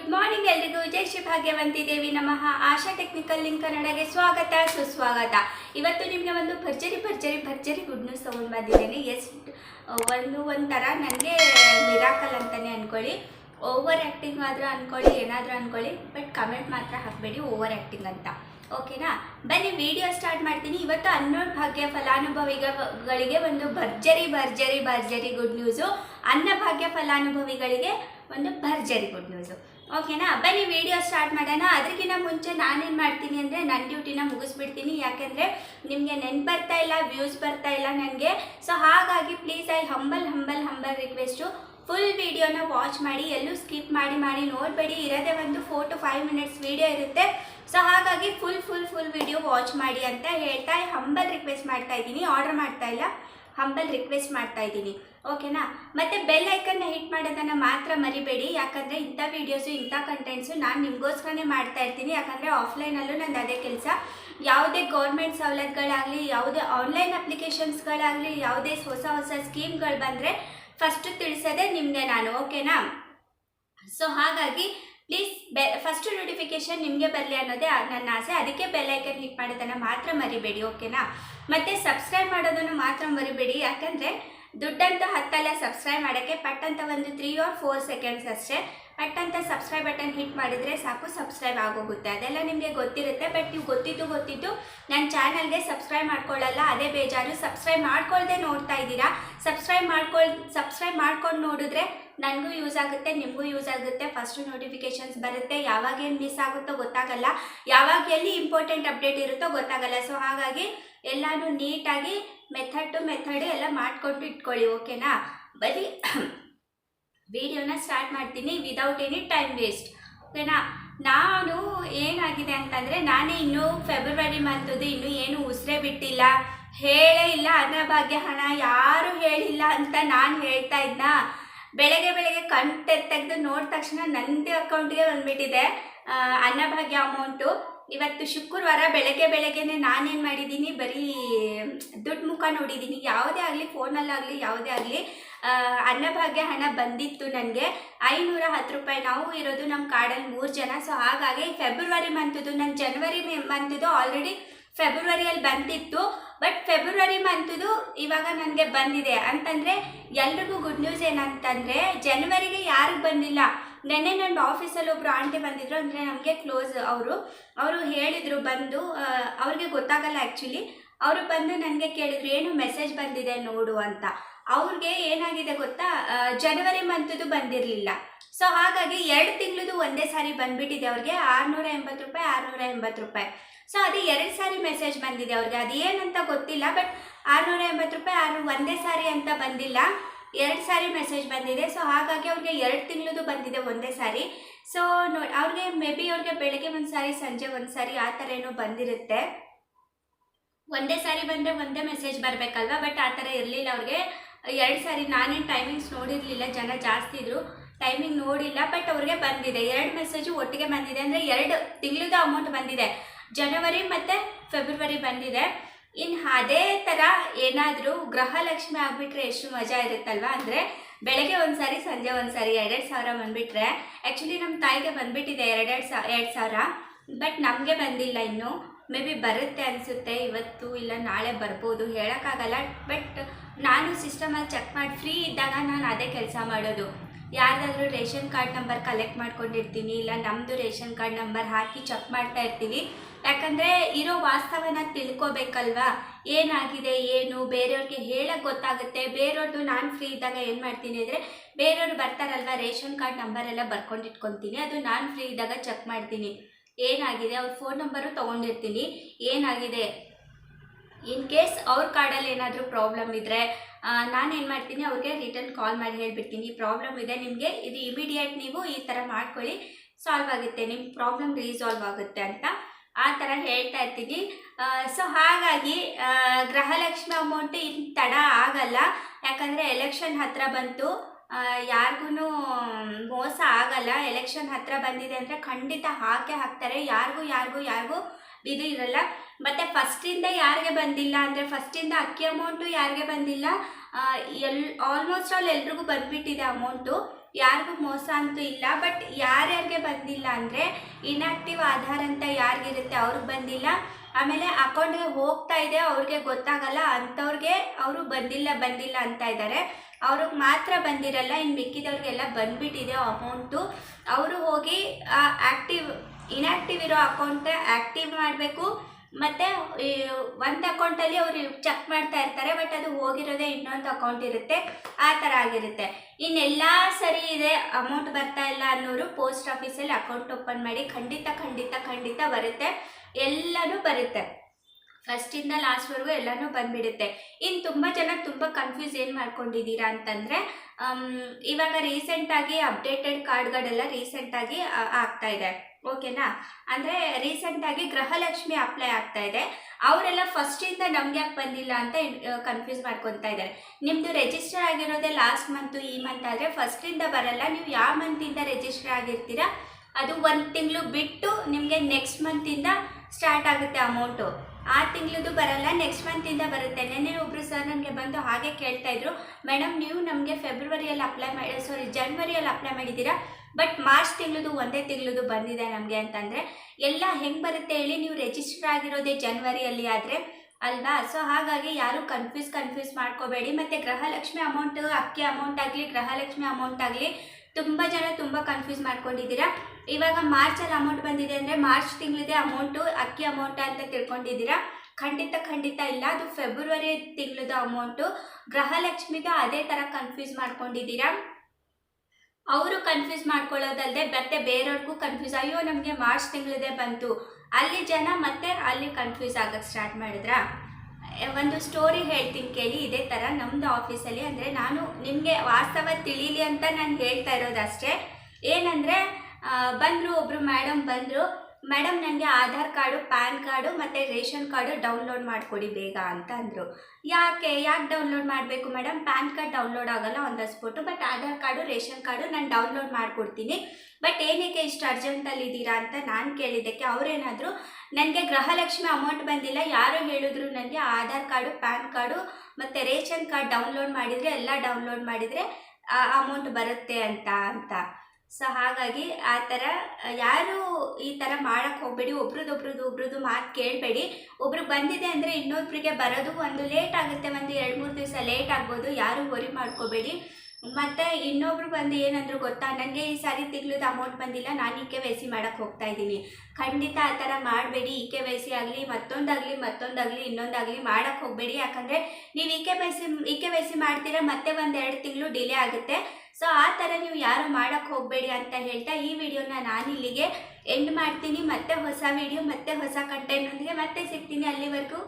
Good morning ಎಲ್ರಿಗೂ. ಜೈ ಶ್ರೀ ಭಾಗ್ಯವಂತಿ ದೇವಿ ನಮಃ. ಆಶಾ technical link ಕನ್ನಡಗೆ ಸ್ವಾಗತ, ಸುಸ್ವಾಗತ. ಇವತ್ತು ನಿಮಗೆ ಒಂದು ಭರ್ಜರಿ ಭರ್ಜರಿ ಭರ್ಜರಿ ಗುಡ್ ನ್ಯೂಸ್ ತೊಗೊಂಡು ಬಂದಿದ್ದೇನೆ. ಎಸ್ ಒಂದು, ಒಂಥರ ನನಗೆ ಮಿರಾಕಲ್ ಅಂತಲೇ ಅಂದ್ಕೊಳ್ಳಿ ಓವರ್ ಆ್ಯಕ್ಟಿಂಗ್ ಆದರೂ ಅಂದ್ಕೊಳ್ಳಿ ಏನಾದರೂ ಅಂದ್ಕೊಳ್ಳಿ ಬಟ್ ಕಮೆಂಟ್ ಮಾತ್ರ ಹಾಕಬೇಡಿ ಓವರ್ ಆ್ಯಕ್ಟಿಂಗ್ ಅಂತ ಓಕೆನಾ ಬನ್ನಿ ವಿಡಿಯೋ ಸ್ಟಾರ್ಟ್ ಮಾಡ್ತೀನಿ. ಇವತ್ತು ಅನ್ನೋ ಭಾಗ್ಯ ಫಲಾನುಭವಿಗಳಿಗೆ ಒಂದು ಭರ್ಜರಿ ಭರ್ಜರಿ ಭರ್ಜರಿ ಗುಡ್ ನ್ಯೂಸು ಅನ್ನಭಾಗ್ಯ ಫಲಾನುಭವಿಗಳಿಗೆ ಒಂದು ಭರ್ಜರಿ ಗುಡ್ ನ್ಯೂಸು ಓಕೆನಾ? ಬನ್ನಿ ವಿಡಿಯೋ ಸ್ಟಾರ್ಟ್ ಮಾಡೋಣ. ಅದಕ್ಕಿಂತ ಮುಂಚೆ ನಾನೇನು ಮಾಡ್ತೀನಿ ಅಂದರೆ ನನ್ನ ಡ್ಯೂಟಿನ ಮುಗಿಸ್ಬಿಡ್ತೀನಿ. ಯಾಕೆಂದರೆ ನಿಮಗೆ ನೆನ್ಪು ಬರ್ತಾ ಇಲ್ಲ ವ್ಯೂಸ್ ಬರ್ತಾ ಇಲ್ಲ ನನಗೆ ಸೊ ಹಾಗಾಗಿ please I humble humble humble request full ವಿಡಿಯೋನ ವಾಚ್ ಮಾಡಿ, ಎಲ್ಲೂ ಸ್ಕಿಪ್ ಮಾಡಿ ಮಾಡಿ ನೋಡಬೇಡಿ. ಇರೋದೇ ಒಂದು four to five minutes video ಇರುತ್ತೆ. ಸೊ ಹಾಗಾಗಿ full full full video watch ಮಾಡಿ ಅಂತ ಹೇಳ್ತಾ ಹಂಬಲ್ ರಿಕ್ವೆಸ್ಟ್ ಮಾಡ್ತಾ ಇದ್ದೀನಿ. ಆರ್ಡರ್ ಮಾಡ್ತಾ ಇಲ್ಲ. ಹಂಬಲ್ ರಿಕ್ವೆಸ್ಟ್ ಮಾಡ್ತಾ ಇದ್ದೀನಿ. ಓಕೆನಾ ಮತ್ತೆ ಬೆಲ್ ಐಕನ್ನ ಹಿಟ್ ಮಾಡೋದನ್ನು ಮಾತ್ರ ಮರಿಬೇಡಿ. ಯಾಕಂದರೆ ಇಂಥ ವೀಡಿಯೋಸು ಇಂಥ ಕಂಟೆಂಟ್ಸು ನಾನು ನಿಮಗೋಸ್ಕರನೇ ಮಾಡ್ತಾ ಇರ್ತೀನಿ. ಯಾಕಂದರೆ ಆಫ್ಲೈನಲ್ಲೂ ನಂದು ಅದೇ ಕೆಲಸ. ಯಾವುದೇ ಗೌರ್ಮೆಂಟ್ ಸವಲತ್ತುಗಳಾಗಲಿ, ಯಾವುದೇ ಆನ್ಲೈನ್ ಅಪ್ಲಿಕೇಶನ್ಸ್ಗಳಾಗಲಿ ಯಾವುದೇ ಹೊಸ ಹೊಸ ಸ್ಕೀಮ್ಗಳು ಬಂದರೆ ಫಸ್ಟು ತಿಳಿಸೋದೇ ನಿಮಗೆ ನಾನು. ಓಕೆನಾ ಸೊ ಹಾಗಾಗಿ ಪ್ಲೀಸ್ ಬೆ ಫಸ್ಟ್ ನೋಟಿಫಿಕೇಶನ್ ನಿಮಗೆ ಬರಲಿ ಅನ್ನೋದೇ ನನ್ನ ಆಸೆ. ಅದಕ್ಕೆ ಬೆಲ್ ಕ್ಲಿಕ್ ಮಾಡೋದನ್ನು ಮಾತ್ರ ಮರಿಬೇಡಿ ಓಕೆನಾ ಮತ್ತು ಸಬ್ಸ್ಕ್ರೈಬ್ ಮಾಡೋದನ್ನು ಮಾತ್ರ ಮರಿಬೇಡಿ. ಯಾಕಂದರೆ ದುಡ್ಡಂತ ಹತ್ತಲ್ಲ ಸಬ್ಸ್ಕ್ರೈಬ್ ಮಾಡೋಕ್ಕೆ ಪಟ್ ಅಂತ ಒಂದು ತ್ರೀ ಆರ್ ಫೋರ್ ಸೆಕೆಂಡ್ಸ್ ಅಷ್ಟೇ. ಪಟ್ ಅಂತ ಸಬ್ಸ್ಕ್ರೈಬ್ ಬಟನ್ ಹಿಟ್ ಮಾಡಿದರೆ ಸಾಕು ಸಬ್ಸ್ಕ್ರೈಬ್ ಆಗೋಗುತ್ತೆ. ಅದೆಲ್ಲ ನಿಮಗೆ ಗೊತ್ತಿರುತ್ತೆ ಬಟ್ ನೀವು ಗೊತ್ತಿದ್ದು ಗೊತ್ತಿದ್ದು ನನ್ನ ಚಾನಲ್ಗೆ ಸಬ್ಸ್ಕ್ರೈಬ್ ಮಾಡ್ಕೊಳ್ಳಲ್ಲ. ಅದೇ ಬೇಜಾರು. ಸಬ್ಸ್ಕ್ರೈಬ್ ಮಾಡ್ಕೊಳ್ಳದೆ ನೋಡ್ತಾ ಇದ್ದೀರಾ? ಸಬ್ಸ್ಕ್ರೈಬ್ ಮಾಡ್ಕೊಳ್ ಸಬ್ಸ್ಕ್ರೈಬ್ ಮಾಡ್ಕೊಂಡು ನೋಡಿದ್ರೆ ನನಗೂ ಯೂಸ್ ಆಗುತ್ತೆ, ನಿಮಗೂ ಯೂಸ್ ಆಗುತ್ತೆ. ಫಸ್ಟು ನೋಟಿಫಿಕೇಶನ್ಸ್ ಬರುತ್ತೆ. ಯಾವಾಗೇನು ಮಿಸ್ ಆಗುತ್ತೋ ಗೊತ್ತಾಗಲ್ಲ. ಯಾವಾಗ ಎಲ್ಲಿ ಇಂಪಾರ್ಟೆಂಟ್ ಅಪ್ಡೇಟ್ ಇರುತ್ತೋ ಗೊತ್ತಾಗಲ್ಲ. ಸೊ ಹಾಗಾಗಿ ಎಲ್ಲನೂ ನೀಟಾಗಿ ಮೆಥಡ್ ಟು ಮೆಥಡ್ ಎಲ್ಲ ಮಾಡಿಕೊಂಡು ಇಟ್ಕೊಳ್ಳಿ ಓಕೆನಾ ಬರೀ ವಿಡಿಯೋನ ಸ್ಟಾರ್ಟ್ ಮಾಡ್ತೀನಿ ವಿದೌಟ್ ಎನಿ ಟೈಮ್ ವೇಸ್ಟ್ ಓಕೆನಾ ನಾನು ಏನಾಗಿದೆ ಅಂತಂದರೆ, ನಾನೇ ಇನ್ನೂ ಫೆಬ್ರವರಿ ಮಂತದ್ದು ಇನ್ನೂ ಏನು ಉಸಿರೇ ಬಿಟ್ಟಿಲ್ಲ. ಹೇಳೇ ಇಲ್ಲ, ಅನ್ನಭಾಗ್ಯ ಹಣ ಯಾರು ಹೇಳಿಲ್ಲ ಅಂತ ನಾನು ಹೇಳ್ತಾ ಇದ್ನ? ಬೆಳಗ್ಗೆ ಬೆಳಗ್ಗೆ ಕಂಟೆ ತೆಗೆದು ನೋಡಿದ ತಕ್ಷಣ ನಂದೇ ಅಕೌಂಟ್ಗೆ ಬಂದ್ಬಿಟ್ಟಿದೆ. ಅನ್ನಭಾಗ್ಯ ಅಮೌಂಟು ಇವತ್ತು ಶುಕ್ರವಾರ ಬೆಳಗ್ಗೆ ಬೆಳಗ್ಗೆನೆ ನಾನೇನು ಮಾಡಿದ್ದೀನಿ, ಬರೀ ದುಡ್ಡು ಮುಖ ನೋಡಿದ್ದೀನಿ. ಯಾವುದೇ ಆಗಲಿ ಫೋನಲ್ಲಾಗಲಿ ಯಾವುದೇ ಆಗಲಿ ಅನ್ನಭಾಗ್ಯ ಹಣ ಬಂದಿತ್ತು ನನಗೆ. ಐನೂರ ಹತ್ತು ರೂಪಾಯಿ ನಾವು ಇರೋದು ನಮ್ಮ ಕಾಡಲ್ಲಿ ಮೂರು ಜನ. ಸೊ ಹಾಗಾಗಿ ಫೆಬ್ರವರಿ ಮಂತದ್ದು ನನ್ನ ಜನವರಿ ಮಂತದ್ದು ಆಲ್ರೆಡಿ ಫೆಬ್ರವರಿಯಲ್ಲಿ ಬಂದಿತ್ತು. ಬಟ್ ಫೆಬ್ರವರಿ ಮಂತದ್ದು ಇವಾಗ ನನಗೆ ಬಂದಿದೆ. ಅಂತಂದರೆ ಎಲ್ರಿಗೂ ಗುಡ್ ನ್ಯೂಸ್ ಏನಂತಂದರೆ ಜನವರಿಗೆ ಯಾರಿಗೆ ಬಂದಿಲ್ಲ. ನೆನ್ನೆ ನನ್ನ ಆಫೀಸಲ್ಲಿ ಒಬ್ಬರು ಆಂಟಿ ಬಂದಿದ್ರು. ಅಂದರೆ ನಮಗೆ ಕ್ಲೋಸ್ ಅವರು. ಅವರು ಹೇಳಿದರು, ಬಂದು ಅವ್ರಿಗೆ ಗೊತ್ತಾಗಲ್ಲ ಆ್ಯಕ್ಚುಲಿ ಅವರು ಬಂದು ನನಗೆ ಕೇಳಿದ್ರು, ಏನು ಮೆಸೇಜ್ ಬಂದಿದೆ ನೋಡು ಅಂತ. ಅವ್ರಿಗೆ ಏನಾಗಿದೆ ಗೊತ್ತಾ? ಜನವರಿ ಮಂತದ್ದು ಬಂದಿರಲಿಲ್ಲ. ಸೊ ಹಾಗಾಗಿ ಎರಡು ತಿಂಗಳದು ಒಂದೇ ಸಾರಿ ಬಂದ್ಬಿಟ್ಟಿದೆ ಅವ್ರಿಗೆ. ಆರುನೂರ ಎಂಬತ್ತು ರೂಪಾಯಿ, ಆರುನೂರ ಎಂಬತ್ತು ರೂಪಾಯಿ. ಸೊ ಅದು ಎರಡು ಸಾರಿ ಮೆಸೇಜ್ ಬಂದಿದೆ ಅವ್ರಿಗೆ. ಅದು ಏನಂತ ಗೊತ್ತಿಲ್ಲ ಬಟ್ ಆರುನೂರ ಎಂಬತ್ತು ರೂಪಾಯಿ ಆರು ಒಂದೇ ಸಾರಿ ಅಂತ ಬಂದಿಲ್ಲ. ಎರಡು ಸಾರಿ ಮೆಸೇಜ್ ಬಂದಿದೆ. ಸೊ ಹಾಗಾಗಿ ಅವ್ರಿಗೆ ಎರಡು ತಿಂಗಳದು ಬಂದಿದೆ ಒಂದೇ ಸಾರಿ. ಸೊ ನೋ, ಅವ್ರಿಗೆ ಮೇ ಬಿ ಅವ್ರಿಗೆ ಬೆಳಗ್ಗೆ ಒಂದು ಸಾರಿ, ಸಂಜೆ ಒಂದು ಸಾರಿ ಆ ಥರ ಏನೋ ಬಂದಿರುತ್ತೆ. ಒಂದೇ ಸಾರಿ ಬಂದರೆ ಒಂದೇ ಮೆಸೇಜ್ ಬರಬೇಕಲ್ವ? ಬಟ್ ಆ ಥರ ಇರಲಿಲ್ಲ ಅವ್ರಿಗೆ. ಎರಡು ಸಾರಿ ನಾನೇನು ಟೈಮಿಂಗ್ಸ್ ನೋಡಿರಲಿಲ್ಲ, ಜನ ಜಾಸ್ತಿ ಇದ್ದರು ಟೈಮಿಂಗ್ ನೋಡಿಲ್ಲ ಬಟ್ ಅವ್ರಿಗೆ ಬಂದಿದೆ. ಎರಡು ಮೆಸೇಜು ಒಟ್ಟಿಗೆ ಬಂದಿದೆ ಅಂದರೆ ಎರಡು ತಿಂಗಳದ ಅಮೌಂಟ್ ಬಂದಿದೆ. ಜನವರಿ ಮತ್ತು ಫೆಬ್ರವರಿ ಬಂದಿದೆ. ಇನ್ನು ಅದೇ ಥರ ಏನಾದರೂ ಗೃಹಲಕ್ಷ್ಮಿ ಆಗಿಬಿಟ್ರೆ ಎಷ್ಟು ಮಜಾ ಇರುತ್ತಲ್ವ ಅಂದರೆ, ಬೆಳಗ್ಗೆ ಒಂದು ಸಾರಿ ಸಂಜೆ ಒಂದು ಸಾರಿ ಎರಡೆರಡು ಸಾವಿರ ಬಂದುಬಿಟ್ರೆ ಆ್ಯಕ್ಚುಲಿ ನಮ್ಮ ತಾಯಿಗೆ ಬಂದುಬಿಟ್ಟಿದೆ ಎರಡೆರಡು ಸಾ, ಎರಡು ಸಾವಿರ ಬಟ್ ನಮಗೆ ಬಂದಿಲ್ಲ ಇನ್ನೂ. ಮೇ ಬಿ ಬರುತ್ತೆ ಅನಿಸುತ್ತೆ, ಇವತ್ತು ಇಲ್ಲ ನಾಳೆ ಬರ್ಬೋದು ಹೇಳೋಕ್ಕಾಗಲ್ಲ. ಬಟ್ ನಾನು ಸಿಸ್ಟಮಲ್ಲಿ ಚೆಕ್ ಮಾಡಿ ಫ್ರೀ ಇದ್ದಾಗ ನಾನು ಅದೇ ಕೆಲಸ ಮಾಡೋದು. ಯಾರ್ದಾದ್ರೂ ರೇಷನ್ ಕಾರ್ಡ್ ನಂಬರ್ ಕಲೆಕ್ಟ್ ಮಾಡ್ಕೊಂಡಿರ್ತೀನಿ, ಇಲ್ಲ ನಮ್ಮದು ರೇಷನ್ ಕಾರ್ಡ್ ನಂಬರ್ ಹಾಕಿ ಚೆಕ್ ಮಾಡ್ತಾ ಇರ್ತೀವಿ. ಯಾಕಂದರೆ ಇರೋ ವಾಸ್ತವನ ತಿಳ್ಕೊಬೇಕಲ್ವಾ? ಏನಾಗಿದೆ, ಏನು? ಬೇರೆಯವ್ರಿಗೆ ಹೇಳಕ್ಕೆ ಗೊತ್ತಾಗುತ್ತೆ. ಬೇರೆಯವ್ರದ್ದು ನಾನು ಫ್ರೀ ಇದ್ದಾಗ ಏನು ಮಾಡ್ತೀನಿ ಅಂದರೆ, ಬೇರೆಯವ್ರು ಬರ್ತಾರಲ್ವ, ರೇಷನ್ ಕಾರ್ಡ್ ನಂಬರೆಲ್ಲ ಬರ್ಕೊಂಡಿಟ್ಕೊತೀನಿ. ಅದು ನಾನು ಫ್ರೀ ಇದ್ದಾಗ ಚೆಕ್ ಮಾಡ್ತೀನಿ. ಏನಾಗಿದೆ? ಅವ್ರ ಫೋನ್ ನಂಬರು ತೊಗೊಂಡಿರ್ತೀನಿ. ಏನಾಗಿದೆ? ಇನ್ ಕೇಸ್ ಅವ್ರ ಕಾರ್ಡಲ್ಲಿ ಏನಾದರೂ ಪ್ರಾಬ್ಲಮ್ ಇದ್ದರೆ ಏನು ಮಾಡ್ತೀನಿ? ಅವ್ರಿಗೆ ರಿಟರ್ನ್ ಕಾಲ್ ಮಾಡಿ ಹೇಳಿಬಿಡ್ತೀನಿ. ಪ್ರಾಬ್ಲಮ್ ಇದೆ ನಿಮಗೆ, ಇದು ಇಮಿಡಿಯೇಟ್ ನೀವು ಈ ಥರ ಮಾಡ್ಕೊಳ್ಳಿ. ಸಾಲ್ವ್ ಆಗುತ್ತೆ. ನಿಮ್ಮ ಪ್ರಾಬ್ಲಮ್ ರೀಸಾಲ್ವ್ ಆಗುತ್ತೆ ಅಂತ ಆ ಥರ ಹೇಳ್ತಾ ಇರ್ತೀನಿ. ಸೊ ಹಾಗಾಗಿ ಗೃಹಲಕ್ಷ್ಮಿ ಅಮೌಂಟ್ ಇನ್ನು ತಡ ಆಗಲ್ಲ. ಯಾಕಂದರೆ ಎಲೆಕ್ಷನ್ ಹತ್ತಿರ ಬಂತು. ಯಾರಿಗೂ ಮೋಸ ಆಗಲ್ಲ. ಎಲೆಕ್ಷನ್ ಹತ್ರ ಬಂದಿದೆ ಅಂದರೆ ಖಂಡಿತ ಹಾಕೇ ಹಾಕ್ತಾರೆ. ಯಾರಿಗೂ ಯಾರಿಗೂ ಯಾರಿಗೂ ಇದು ಇರಲ್ಲ. ಮತ್ತು ಫಸ್ಟಿಂದ ಯಾರಿಗೆ ಬಂದಿಲ್ಲ ಅಂದರೆ ಫಸ್ಟಿಂದ ಅಕ್ಕಿ ಅಮೌಂಟು ಯಾರಿಗೆ ಬಂದಿಲ್ಲ? ಎಲ್ ಆಲ್ಮೋಸ್ಟ್ ಆಲ್ ಎಲ್ರಿಗೂ ಬಂದುಬಿಟ್ಟಿದೆ ಅಮೌಂಟು ಯಾರಿಗೂ ಮೋಸ ಅಂತೂ ಇಲ್ಲ ಬಟ್ ಯಾರ್ಯಾರಿಗೆ ಬಂದಿಲ್ಲ ಅಂದರೆ ಇನ್ಆಕ್ಟಿವ್ ಆಧಾರ್ ಅಂತ ಯಾರಿಗಿರುತ್ತೆ ಅವ್ರಿಗೆ ಬಂದಿಲ್ಲ. ಆಮೇಲೆ ಅಕೌಂಟ್ಗೆ ಹೋಗ್ತಾ ಇದೆ, ಅವ್ರಿಗೆ ಗೊತ್ತಾಗಲ್ಲ, ಅಂಥವ್ರಿಗೆ ಅವರು ಬಂದಿಲ್ಲ ಬಂದಿಲ್ಲ ಅಂತ ಇದ್ದಾರೆ ಅವ್ರಿಗೆ ಮಾತ್ರ ಬಂದಿರಲ್ಲ ಇನ್ನು ಮಿಕ್ಕಿದವ್ರಿಗೆಲ್ಲ ಬಂದ್ಬಿಟ್ಟಿದೆ ಅಮೌಂಟು ಅವರು ಹೋಗಿ ಆ್ಯಕ್ಟಿವ್ ಇನ್ಆಕ್ಟಿವ್ ಇರೋ ಅಕೌಂಟ್ ಆ್ಯಕ್ಟಿವ್ ಮಾಡಬೇಕು. ಮತ್ತು ಒಂದು ಅಕೌಂಟಲ್ಲಿ ಅವರು ಚೆಕ್ ಮಾಡ್ತಾ ಇರ್ತಾರೆ ಬಟ್ ಅದು ಹೋಗಿರೋದೇ ಇನ್ನೊಂದು ಅಕೌಂಟ್ ಇರುತ್ತೆ. ಆ ಥರ ಆಗಿರುತ್ತೆ. ಇನ್ನೆಲ್ಲ ಸರಿ ಇದೆ ಅಮೌಂಟ್ ಬರ್ತಾ ಇಲ್ಲ ಅನ್ನೋರು ಪೋಸ್ಟ್ ಆಫೀಸಲ್ಲಿ ಅಕೌಂಟ್ ಓಪನ್ ಮಾಡಿ ಖಂಡಿತ ಖಂಡಿತ ಖಂಡಿತ ಬರುತ್ತೆ. ಎಲ್ಲನೂ ಬರುತ್ತೆ. ಫಸ್ಟಿಂದ ಲಾಸ್ಟ್ವರೆಗೂ ಎಲ್ಲನೂ ಬಂದ್ಬಿಡುತ್ತೆ. ಇನ್ನು ತುಂಬ ಜನ ತುಂಬ ಕನ್ಫ್ಯೂಸ್ ಏನು ಮಾಡ್ಕೊಂಡಿದ್ದೀರಾ ಅಂತಂದರೆ ಇವಾಗ ರೀಸೆಂಟಾಗಿ ಅಪ್ಡೇಟೆಡ್ ಕಾರ್ಡ್ಗಳೆಲ್ಲ ರೀಸೆಂಟಾಗಿ ಆಗ್ತಾ ಇದೆ. ಓಕೆನಾ? ಅಂದರೆ ರೀಸೆಂಟಾಗಿ ಗೃಹಲಕ್ಷ್ಮಿ ಅಪ್ಲೈ ಆಗ್ತಾ ಇದೆ. ಅವರೆಲ್ಲ ಫಸ್ಟಿಂದ ನಮ್ಗೆ ಯಾಕೆ ಬಂದಿಲ್ಲ ಅಂತ ಕನ್ಫ್ಯೂಸ್ ಮಾಡ್ಕೊತಾ ಇದ್ದಾರೆ. ನಿಮ್ಮದು ರಿಜಿಸ್ಟರ್ ಆಗಿರೋದೇ ಲಾಸ್ಟ್ ಮಂತು ಈ ಮಂತ್ ಆದರೆ ಫಸ್ಟಿಂದ ಬರಲ್ಲ. ನೀವು ಯಾವ ಮಂತಿಂದ ರಿಜಿಸ್ಟರ್ ಆಗಿರ್ತೀರಾ? ಅದು ಒಂದು ತಿಂಗಳು ಬಿಟ್ಟು ನಿಮಗೆ ನೆಕ್ಸ್ಟ್ ಮಂತಿಂದ ಸ್ಟಾರ್ಟ್ ಆಗುತ್ತೆ ಅಮೌಂಟು ಆ ತಿಂಗಳದು ಬರಲ್ಲ ನೆಕ್ಸ್ಟ್ ಮಂತಿಂದ ಬರುತ್ತೆ. ನೆನ್ನೆ ಒಬ್ಬರು ಸರ್ ನನಗೆ ಬಂದು ಹಾಗೆ ಕೇಳ್ತಾ ಇದ್ರು ಮೇಡಮ್ ನೀವು ನಮಗೆ ಫೆಬ್ರವರಿಯಲ್ಲಿ ಅಪ್ಲೈ ಮಾಡಿ ಸಾರಿ ಜನ್ವರಿಯಲ್ಲಿ ಅಪ್ಲೈ ಮಾಡಿದ್ದೀರಾ? ಬಟ್ ಮಾರ್ಚ್ ತಿಂಗಳದು ಒಂದೇ ತಿಂಗಳದು ಬಂದಿದೆ ನಮಗೆ ಅಂತಂದರೆ, ಎಲ್ಲ ಹೆಂಗೆ ಬರುತ್ತೆ ಹೇಳಿ ನೀವು ರಿಜಿಸ್ಟರ್ ಆಗಿರೋದೇ ಜನ್ವರಿಯಲ್ಲಿ ಆದರೆ ಅಲ್ವಾ? ಸೊ ಹಾಗಾಗಿ ಯಾರು ಕನ್ಫ್ಯೂಸ್ ಕನ್ಫ್ಯೂಸ್ ಮಾಡ್ಕೋಬೇಡಿ. ಮತ್ತು ಗೃಹಲಕ್ಷ್ಮಿ ಅಮೌಂಟ್ ಅಕ್ಕಿ ಅಮೌಂಟ್ ಆಗಲಿ, ಗೃಹಲಕ್ಷ್ಮಿ ಅಮೌಂಟ್ ಆಗಲಿ, ತುಂಬ ಜನ ತುಂಬ ಕನ್ಫ್ಯೂಸ್ ಮಾಡ್ಕೊಂಡಿದ್ದೀರಾ. ಇವಾಗ ಮಾರ್ಚಲ್ಲಿ ಅಮೌಂಟ್ ಬಂದಿದೆ ಅಂದರೆ ಮಾರ್ಚ್ ತಿಂಗಳದೇ ಅಮೌಂಟು ಅಕ್ಕಿ ಅಮೌಂಟ್ ಅಂತ ತಿಳ್ಕೊಂಡಿದ್ದೀರಾ? ಖಂಡಿತ ಖಂಡಿತ ಇಲ್ಲ. ಅದು ಫೆಬ್ರವರಿ ತಿಂಗಳದ ಅಮೌಂಟು ಗೃಹಲಕ್ಷ್ಮಿದು ಅದೇ ಥರ ಕನ್ಫ್ಯೂಸ್ ಮಾಡ್ಕೊಂಡಿದ್ದೀರಾ. ಅವರು ಕನ್ಫ್ಯೂಸ್ ಮಾಡ್ಕೊಳ್ಳೋದಲ್ಲದೆ ಮತ್ತೆ ಬೇರೆಯವ್ರಿಗೂ ಕನ್ಫ್ಯೂಸ್ ಅಯ್ಯೋ, ನಮಗೆ ಮಾರ್ಚ್ ತಿಂಗಳದೇ ಬಂತು. ಅಲ್ಲಿ ಜನ ಮತ್ತೆ ಅಲ್ಲಿ ಕನ್ಫ್ಯೂಸ್ ಆಗಕ್ಕೆ ಸ್ಟಾರ್ಟ್ ಮಾಡಿದ್ರಾ? ಒಂದು ಸ್ಟೋರಿ ಹೇಳ್ತೀನಿ ಕೇಳಿ, ಇದೇ ಥರ ನಮ್ಮದು ಆಫೀಸಲ್ಲಿ ಅಂದರೆ ನಾನು ನಿಮಗೆ ವಾಸ್ತವ ತಿಳಿಲಿ ಅಂತ ನಾನು ಹೇಳ್ತಾ ಇರೋದಷ್ಟೇ. ಏನಂದರೆ ಬಂದರು ಒಬ್ಬರು ಮೇಡಮ್ ಬಂದರು. ಮೇಡಮ್ ನನಗೆ ಆಧಾರ್ ಕಾರ್ಡು, ಪ್ಯಾನ್ ಕಾರ್ಡು ಮತ್ತು ರೇಷನ್ ಕಾರ್ಡು ಡೌನ್ಲೋಡ್ ಮಾಡಿಕೊಡಿ ಬೇಗ ಅಂತ ಅಂದರು. ಯಾಕೆ? ಯಾಕೆ ಡೌನ್ಲೋಡ್ ಮಾಡಬೇಕು ಮೇಡಮ್? ಪ್ಯಾನ್ ಕಾರ್ಡ್ ಡೌನ್ಲೋಡ್ ಆಗಲ್ಲ ಒಂದಷ್ಟು but Aadhaar card, ration card ನಾನು ಡೌನ್ಲೋಡ್ ಮಾಡಿಕೊಡ್ತೀನಿ. ಬಟ್ ಏನಕ್ಕೆ ಇಷ್ಟು ಅರ್ಜೆಂಟಲ್ಲಿ ಇದ್ದೀರಾ ಅಂತ ನಾನು ಕೇಳಿದ್ದಕ್ಕೆ ಅವರೇನಾದರೂ ನನಗೆ ಗೃಹಲಕ್ಷ್ಮಿ ಅಮೌಂಟ್ ಬಂದಿಲ್ಲ, ಯಾರು ಹೇಳಿದ್ರು ನನಗೆ ಆಧಾರ್ ಕಾರ್ಡು, ಪ್ಯಾನ್ ಕಾರ್ಡು ಮತ್ತು ರೇಷನ್ ಕಾರ್ಡ್ ಡೌನ್ಲೋಡ್ ಮಾಡಿದರೆ, ಎಲ್ಲ ಡೌನ್ಲೋಡ್ ಮಾಡಿದರೆ ಅಮೌಂಟ್ ಬರುತ್ತೆ ಅಂತ ಅಂತ. ಸೊ ಹಾಗಾಗಿ ಆ ಥರ, ಯಾರು ಈ ಥರ ಮಾಡೋಕ್ಕೆ ಹೋಗಬೇಡಿ. ಒಬ್ರದ್ದು ಒಬ್ರದ್ದು ಮಾತು ಕೇಳಬೇಡಿ. ಒಬ್ರಿಗೆ ಬಂದಿದೆ ಅಂದರೆ ಇನ್ನೊಬ್ರಿಗೆ ಬರೋದು ಒಂದು ಲೇಟ್ ಆಗುತ್ತೆ. ಒಂದು ಎರಡು ಮೂರು ದಿವಸ ಲೇಟ್ ಆಗ್ಬೋದು. ಯಾರು ವರಿ ಮಾಡ್ಕೋಬೇಡಿ. ಮತ್ತು ಇನ್ನೊಬ್ರು ಬಂದು ಏನಂದ್ರು ಗೊತ್ತಾ? ನನಗೆ ಈ ಸಾರಿ ತಿಂಗಳದ ಅಮೌಂಟ್ ಬಂದಿಲ್ಲ, ನಾನು ಈ ಕೆ ವೈ ಸಿ ಮಾಡೋಕ್ಕೆ ಹೋಗ್ತಾ ಇದ್ದೀನಿ. ಖಂಡಿತ ಆ ಥರ ಮಾಡಬೇಡಿ, ಈ ಕೆ ವೈ ಸಿ ಆಗಲಿ, ಮತ್ತೊಂದಾಗಲಿ ಮತ್ತೊಂದಾಗಲಿ, ಇನ್ನೊಂದಾಗಲಿ ಮಾಡೋಕ್ಕೆ ಹೋಗಬೇಡಿ. ಯಾಕಂದರೆ ನೀವು ಈ ಕೆ ವೈ ಸಿ, ಈ ಕೆ ವೈ ಸಿ ಮಾಡ್ತೀರಾ, ಮತ್ತೆ ಒಂದು ಎರಡು ತಿಂಗಳು ಡಿಲೇ ಆಗುತ್ತೆ. ಸೊ ಆ ಥರ ನೀವು ಯಾರು ಮಾಡಕ್ಕೆ ಹೋಗಬೇಡಿ ಅಂತ ಹೇಳ್ತಾ ಈ ವಿಡಿಯೋನ ನಾನು ಇಲ್ಲಿಗೆ ಎಂಡ್ ಮಾಡ್ತೀನಿ. ಮತ್ತೆ ಹೊಸ ವಿಡಿಯೋ ಮತ್ತೆ ಹೊಸ ಕಂಟೆಂಟ್ನೊಂದಿಗೆ ಮತ್ತೆ ಸಿಗ್ತೀನಿ ಅಲ್ಲಿವರೆಗೂ.